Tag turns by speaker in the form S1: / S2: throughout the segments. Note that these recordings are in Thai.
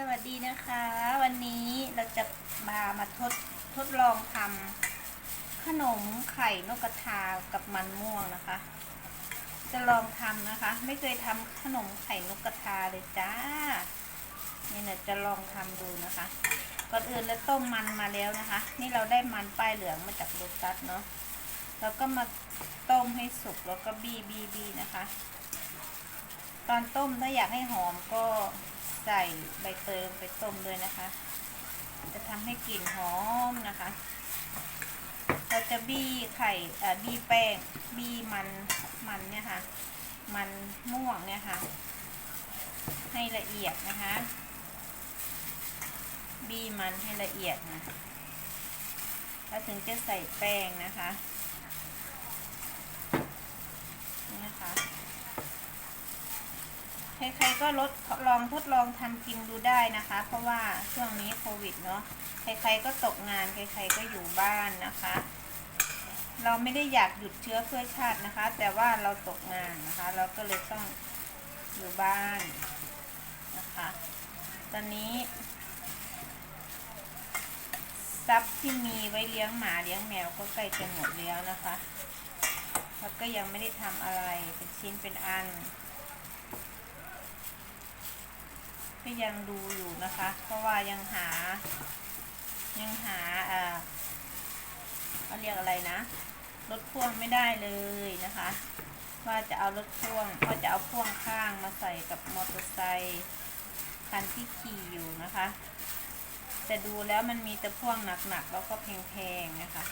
S1: สวัสดีนะคะ วันนี้เราจะมามาทดทดลองทำขนมไข่นกกระทากับมันม่วงนะคะ จะลองทำนะคะ ไม่เคยทำขนมไข่นกกระทาเลยจ้านี่เนี่ยจะลองทำดูนะคะ ก่อนอื่นแล้วต้มมันมาแล้วนะคะ นี่เราได้มันป้ายเหลืองมาจากโลตัสเนาะแล้วก็มาต้มให้สุกแล้วก็บีบีบีนะคะ ตอนต้มถ้าอยากให้หอมก็ ใส่ใบเตยลงไปต้มด้วยนะคะ จะทำให้กลิ่นหอมนะคะ เราจะบี้ไข่บี้แป้งบี้มันมันเนี่ยค่ะ มันม่วงเนี่ยค่ะ ให้ละเอียดนะคะ บี้มันให้ละเอียดนะแล้วถึงจะใส่แป้งนะคะนี่นะคะ ใครๆก็ลดลองทดลองทำกินดูได้นะคะ เพราะว่าช่วงนี้โควิดเนาะใครๆก็ตกงานใครๆก็อยู่บ้านนะคะ เราไม่ได้อยากหยุดเชื้อเพื่อชาตินะคะ แต่ว่าเราตกงานนะคะ เราก็เลยต้องอยู่บ้านนะคะ ตอนนี้ทรัพย์ที่มีไว้เลี้ยงหมาเลี้ยงแมวก็ใกล้จะหมดแล้วนะคะ แล้วก็ยังไม่ได้ทำอะไรเป็นชิ้นเป็นอัน ก็ยังดูอยู่นะคะ เพราะว่ายังหา ยังหาเอ่อเขาเรียกอะไรนะ รถพ่วงไม่ได้เลยนะคะ ว่าจะเอารถพ่วงว่าจะเอาพ่วงข้างมาใส่กับมอเตอร์ไซค์คันที่ขี่อยู่นะคะ แต่ดูแล้วมันมีแต่พ่วงหนักๆแล้วก็แพงๆนะคะ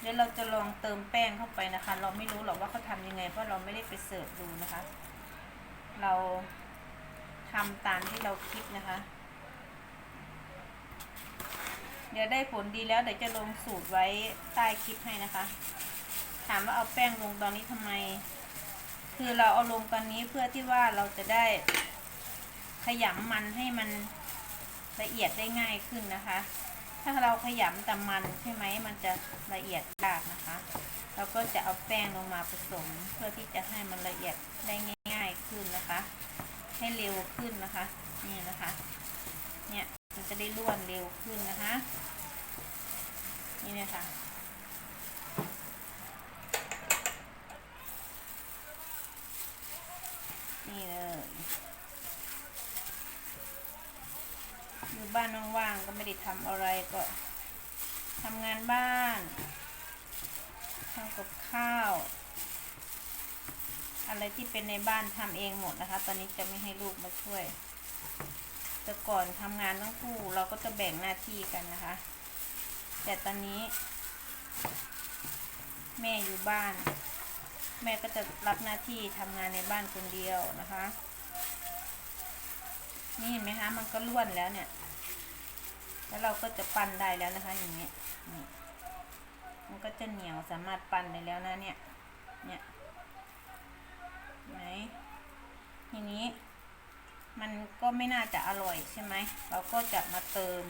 S1: เดี๋ยวเราจะลองเติมแป้งเข้าไปนะคะ เราไม่รู้หรอกว่าเขาทำยังไงเพราะเราไม่ได้ไปเสิร์ฟดูนะคะ เรา ทำตามที่เราคิดนะคะ เดี๋ยวได้ผลดีแล้วเดี๋ยวจะลงสูตรไว้ใต้คลิปให้นะคะ ถามว่าเอาแป้งลงตอนนี้ทำไม คือเราเอาลงตอนนี้เพื่อที่ว่าเราจะได้ขยำมันให้มันละเอียดได้ง่ายขึ้นนะคะ ถ้าเราขยำแต่มันใช่ไหมมันจะละเอียดยากนะคะ เราก็จะเอาแป้งลงมาผสม เพื่อที่จะให้มันละเอียดได้ง่าย ๆขึ้นนะคะ ให้เร็วขึ้นนะคะ นี่นะคะ เนี่ยมันจะได้ร่วนเร็วขึ้นนะคะ นี่เนี่ยค่ะนี่เลยอยู่บ้านว่างๆก็ไม่ได้ทำอะไรก็ทำงานบ้านทำกับข้าว อะไรที่เป็นในบ้านทำเองหมดนะคะ ตอนนี้จะไม่ให้ลูกมาช่วย แต่ก่อนทำงานทั้งคู่เราก็จะแบ่งหน้าที่กันนะคะ แต่ตอนนี้ แม่อยู่บ้าน แม่ก็จะรับหน้าที่ทำงานในบ้านคนเดียวนะคะ นี่เห็นไหมคะ มันก็ล้วนแล้วเนี่ย แล้วเราก็จะปั้นได้แล้วนะคะ อย่างเงี้ยนี่มันก็จะเหนียวสามารถปั้นได้แล้วนะเนี่ย เนี่ย ไหนทีนี้มันก็ไม่น่าจะอร่อยใช่ไหม เราก็จะมาเติม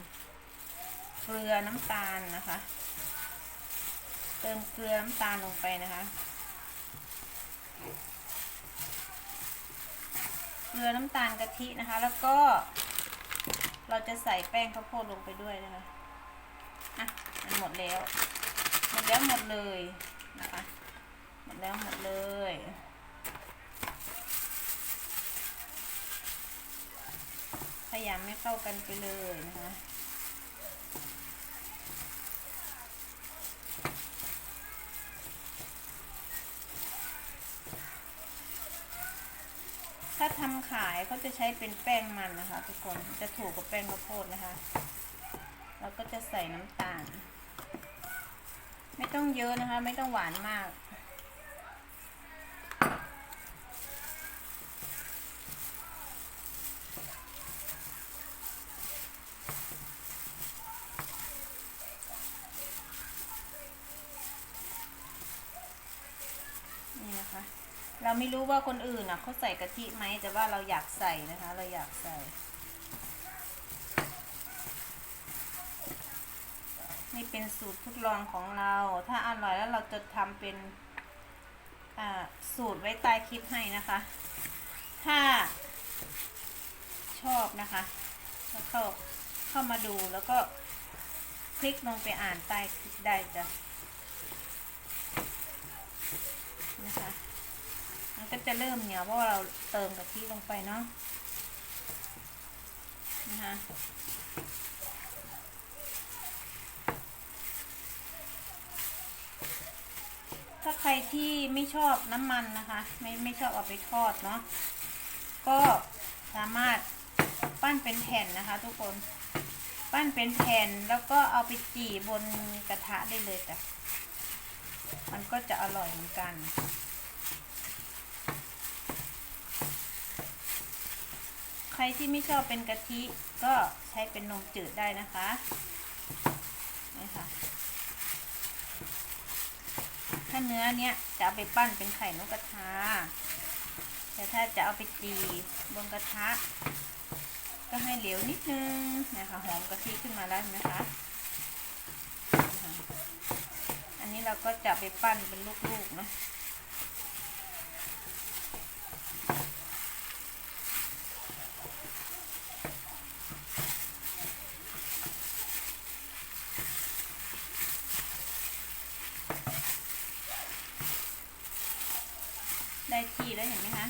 S1: เกลือน้ำตาลนะคะ เติมเกลือน้ำตาลลงไปนะคะ เกลือน้ำตาลกะทินะคะ แล้วก็เราจะใส่แป้งข้าวโพดลงไปด้วยนะคะ อะ มันหมดแล้ว หมดแล้วหมดเลยนะคะ หมดแล้วหมดเลย พยายามไม่ เข้ากันไปเลยนะคะถ้าทำขายเขาจะใช้เป็นแป้งมันนะคะ ทุกคนจะถูกกับแป้งข้าวโพดนะคะ แล้วก็จะใส่น้ำตาล ไม่ต้องเยอะนะคะ ไม่ต้องหวานมาก นี่นะคะ เราไม่รู้ว่าคนอื่นอะเขาใส่กะทิไหมแต่ว่าเราอยากใส่นะคะ เราอยากใส่นี่เป็นสูตรทดลองของเรา ถ้าอร่อยแล้วเราจะทำเป็นสูตรไว้ใต้คลิปให้นะคะ ถ้าชอบนะคะแล้วเข้าเข้ามาดูแล้วก็คลิกลงไปอ่านใต้คลิปได้จ้ะนะคะ ก็จะเริ่มเหนียวเพราะว่าเราเติมกะทิลงไปเนาะนะคะถ้าใครที่ไม่ชอบน้ำมันนะคะ ไม่ไม่ชอบเอาไปทอดเนาะก็สามารถปั้นเป็นแผ่นนะคะ ทุกคนปั้นเป็นแผ่นแล้วก็เอาไปจี่บนกระทะได้เลยจ้ะมันก็จะอร่อยเหมือนกัน ใค รที่ไม่ชอบเป็นกะทิก็ใช้เป็นนมจืดได้นะคะนี่ค่ะ ถ้าเนื้อเนี้ยจะเอาไปปั้นเป็นไข่นกกระทา แต่ถ้าจะเอาไปจีบนกระทะ ก็ให้เหลวนิดนึงนะคะหอมกะทิขึ้นมาแล้วเห็นะคะนะคะ อันนี้เราก็จะไปปั้นเป็นลูกๆเนาะ แล้วเห็นไหมคะ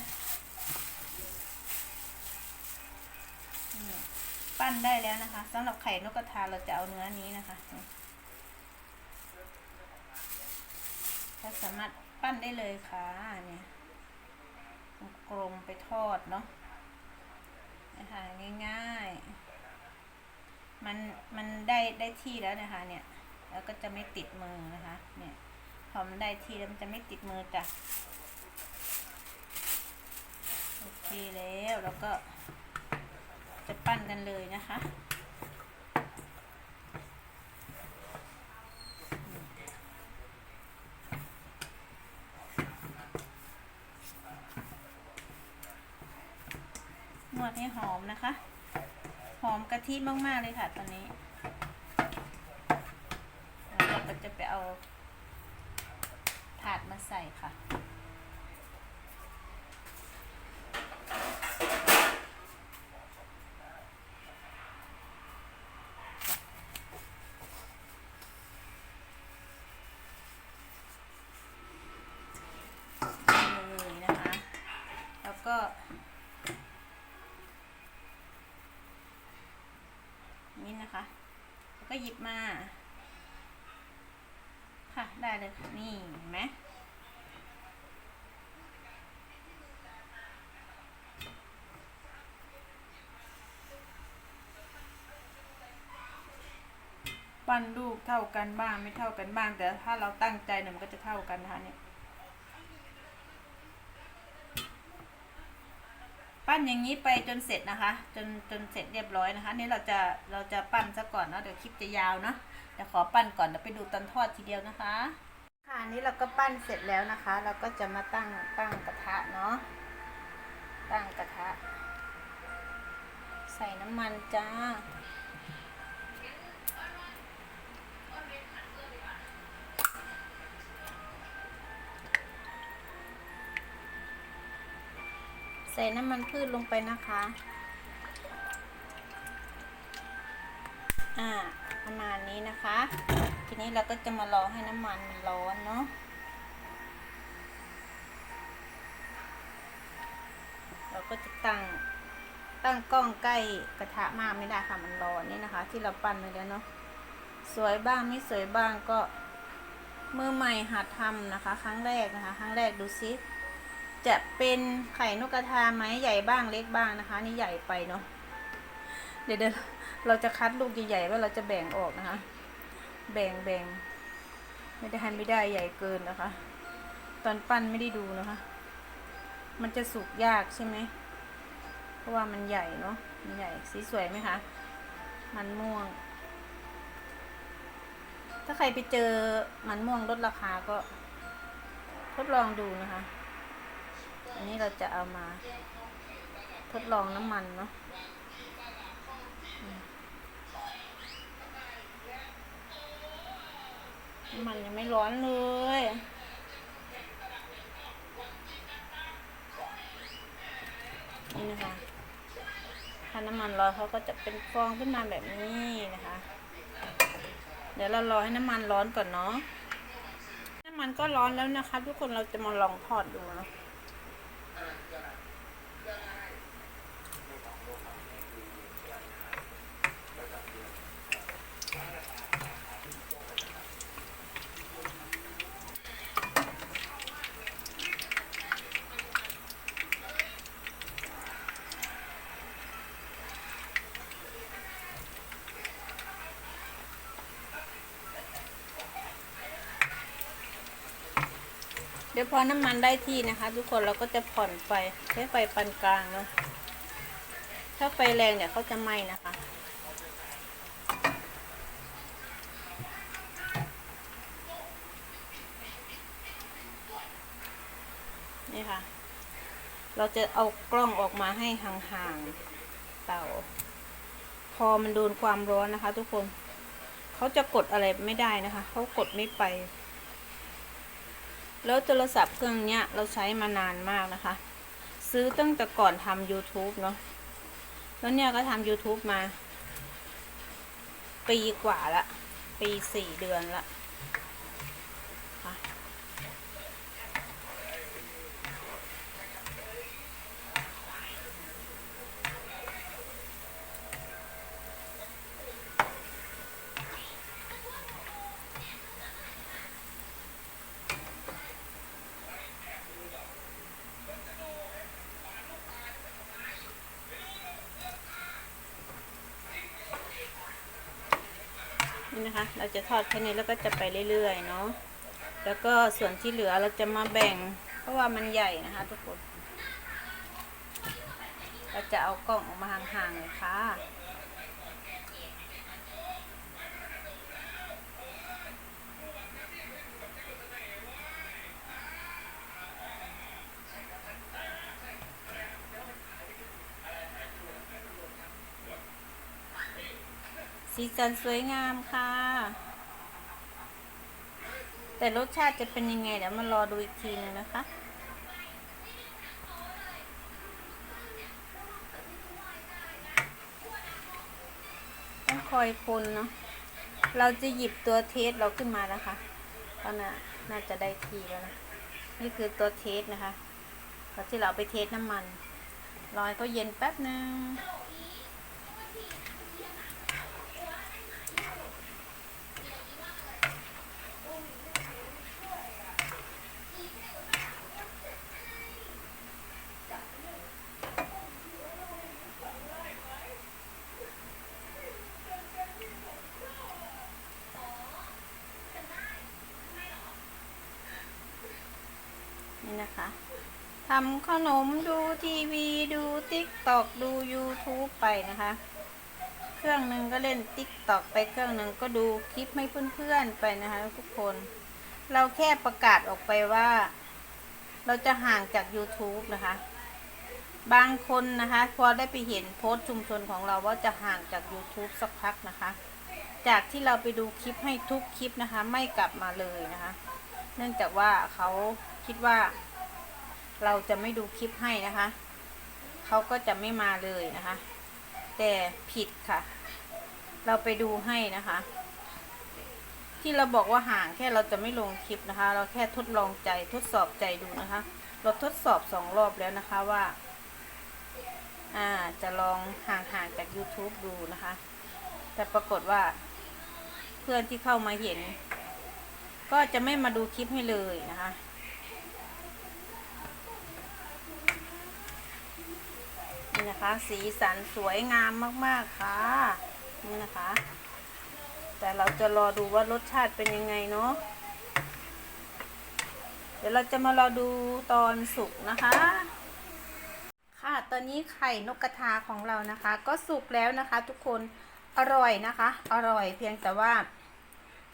S1: ปั้นได้แล้วนะคะสำหรับไข่นกกระทาเราจะเอาเนื้อนี้นะคะนี่เราสามารถปั้นได้เลยค่ะเนี่ยกลมไปทอดเนาะนะคะง่ายๆ มันมันได้ได้ที่แล้วนะคะเนี่ย แล้วก็จะไม่ติดมือนะคะ เนี่ยพอมันได้ที่แล้วมันจะไม่ติดมือจ้ะ แล้วแล้วก็จะปั้นกันเลยนะคะนวดให้หอมนะคะ หอมกะทิมาก ๆ เลยค่ะตอนนี้เราก็จะไปเอาถาดมาใส่ค่ะ เลยนะคะ แล้วก็ นี่นะคะ แล้วก็หยิบมา ค่ะได้เลยค่ะนี่เห็นไหมปั้นลูกเท่ากันบ้างไม่เท่ากันบ้าง แต่ถ้าเราตั้งใจเนี่ยมันก็จะเท่ากันนะคะเนี่ย ปั้นอย่างนี้ไปจนเสร็จนะคะ จนจนเสร็จเรียบร้อยนะคะนี่เราจะเราจะปั้นซะก่อนเนาะเดี๋ยวคลิปจะยาวเนาะเดี๋ยวขอปั้นก่อนเดี๋ยวไปดูตอนทอดทีเดียวนะคะ ค่ะนนี้เราก็ปั้นเสร็จแล้วนะคะ เราก็จะมาตั้งตั้งกระทะเนาะตั้งกระทะ ใส่น้ำมันจ้า ใส่น้ำมันพืชลงไปนะคะ อ่า ประมาณนี้นะคะ ทีนี้เราก็จะมารอให้น้ำมันมันร้อนเนาะ เราก็จะตั้ง ตั้งกล้องใกล้กระทะมากไม่ได้ค่ะ มันร้อนนี่นะคะ ที่เราปั้นไปแล้วเนาะ สวยบ้างไม่สวยบ้างก็มือใหม่หัดทำนะคะ ครั้งแรกนะคะ ครั้งแรกดูซิ จะเป็นไข่นกกระทาไหมใหญ่บ้างเล็กบ้างนะคะ นี่ใหญ่ไปเนาะเดี๋ยวเดี๋ยวเราจะคัดลูกใหญ่ๆว่าเราจะแบ่งออกนะคะ แบ่งแบ่งไม่ได้ให้ไม่ได้ใหญ่เกินนะคะ ตอนปั้นไม่ได้ดูนะคะ มันจะสุกยากใช่ไหมเพราะว่ามันใหญ่เนาะมันใหญ่สีสวยไหมคะ มันม่วง ถ้าใครไปเจอมันม่วงลดราคาก็ทดลองดูนะคะ อันนี้เราจะเอามาทดลองน้ำมันเนาะน้ำมันยังไม่ร้อนเลยนี่นะคะถ้าน้ำมันร้อนเขาก็จะเป็นฟองขึ้นมาแบบนี้นะคะ เดี๋ยวเรารอให้น้ำมันร้อนก่อนเนาะ น้ำมันก็ร้อนแล้วนะคะ ทุกคนเราจะมาลองทอดดูเนาะ เดี๋ยวพอน้ำมันได้ที่นะคะ ทุกคนเราก็จะผ่อนไฟใช้ไฟปานกลางเนาะถ้าไฟแรงเนี่ยเขาจะไหม้นะคะนี่ค่ะ เราจะเอากล้องออกมาให้ห่างๆเตาพอมันโดนความร้อนนะคะ ทุกคน เขาจะกดอะไรไม่ได้นะคะ เขากดไม่ไป แล้วโทรศัพท์เครื่องเนี้ยเราใช้มานานมากนะคะ ซื้อตั้งแต่ก่อนทำ YouTube เนาะแล้วเนี่ยก็ทำ YouTube มา ปีกว่าละ ปีสี่เดือนละค่ะ นะคะ เราจะทอดแค่นี้แล้วก็จะไปเรื่อยๆเนาะ แล้วก็ส่วนที่เหลือเราจะมาแบ่ง เพราะว่ามันใหญ่นะคะทุกคน เราจะเอากล้องออกมาห่างๆเลยค่ะสีสันสวยงามค่ะ แต่รสชาติจะเป็นยังไงเดี๋ยวมารอดูอีกทีนึงนะคะ ต้องคอยคนเนาะเราจะหยิบตัวเทสเราขึ้นมานะคะก็น่าน่าจะได้ทีแล้วนะ นี่คือตัวเทสนะคะก็ที่เราเอาไปเทสน้ำมัน รอยก็เย็นแป๊บนึง นะคะทำขนมดูทีวีดูติ๊กตอกดู YouTube ไปนะคะ เครื่องหนึ่งก็เล่นติ๊กตอกไปเครื่องหนึ่งก็ดูคลิปให้เพื่อนๆไปนะคะทุกคน เราแค่ประกาศออกไปว่า เราจะห่างจาก YouTube นะคะ บางคนนะคะพอได้ไปเห็นโพสต์ชุมชนของเราว่าจะห่างจาก YouTube สักพักนะคะ จากที่เราไปดูคลิปให้ทุกคลิปนะคะ ไม่กลับมาเลยนะคะ เนื่องจากว่าเขาคิดว่า เราจะไม่ดูคลิปให้นะคะ เขาก็จะไม่มาเลยนะคะ แต่ผิดค่ะ เราไปดูให้นะคะ ที่เราบอกว่าห่างแค่เราจะไม่ลงคลิปนะคะ เราแค่ทดลองใจทดสอบใจดูนะคะ เราทดสอบสองรอบแล้วนะคะว่า อ่าจะลองห่างๆจาก YouTube ดูนะคะ แต่ปรากฏว่า เพื่อนที่เข้ามาเห็น ก็จะไม่มาดูคลิปให้เลยนะคะ นี่นะคะ สีสันสวยงามมากๆค่ะ นี่นะคะ แต่เราจะรอดูว่ารสชาติเป็นยังไงเนาะเดี๋ยวเราจะมารอดูตอนสุกนะคะ ค่ะตอนนี้ไข่นกกระทาของเรานะคะ ก็สุกแล้วนะคะ ทุกคนอร่อยนะคะ อร่อยเพียงแต่ว่า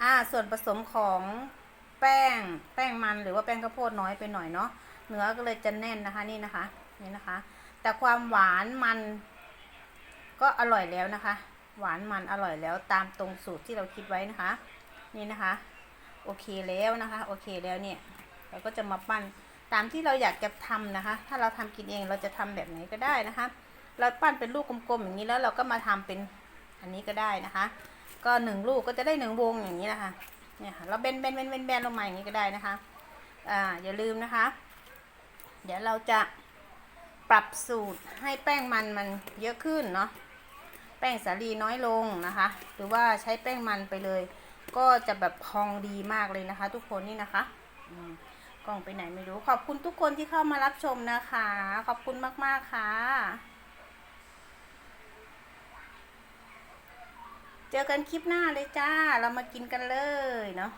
S1: อ่าส่วนผสมของแป้งแป้งมันหรือว่าแป้งข้าวโพดน้อยไปหน่อยเนาะเนื้อก็เลยจะแน่นนะคะนี่นะคะ นี่นะคะ แต่ความหวานมันก็อร่อยแล้วนะคะ หวานมันอร่อยแล้วตามตรงสูตรที่เราคิดไว้นะคะ นี่นะคะ โอเคแล้วนะคะ โอเคแล้วเนี่ยเราก็จะมาปั้นตามที่เราอยากจะทำนะคะ ถ้าเราทำกินเองเราจะทำแบบไหนก็ได้นะคะ เราปั้นเป็นลูกกลมๆอย่างนี้แล้วเราก็มาทำเป็นอันนี้ก็ได้นะคะ ก็หนึ่งลูกก็จะได้หนึ่งวงอย่างนี้นะคะเนี่ยค่ะเราเบนเบนเบนเบนเบนลงมาอย่างนี้ก็ได้นะคะ อ่าอย่าลืมนะคะ เดี๋ยวเราจะ ปรับสูตรให้แป้งมันมันเยอะขึ้นเนาะแป้งสาลีน้อยลงนะคะ หรือว่าใช้แป้งมันไปเลย ก็จะแบบพองดีมากเลยนะคะ ทุกคนนี่นะคะกล้องไปไหนไม่รู้ ขอบคุณทุกคนที่เข้ามารับชมนะคะ ขอบคุณมาก ๆ ค่ะ เจอกันคลิปหน้าเลยจ้า เรามากินกันเลยเนาะ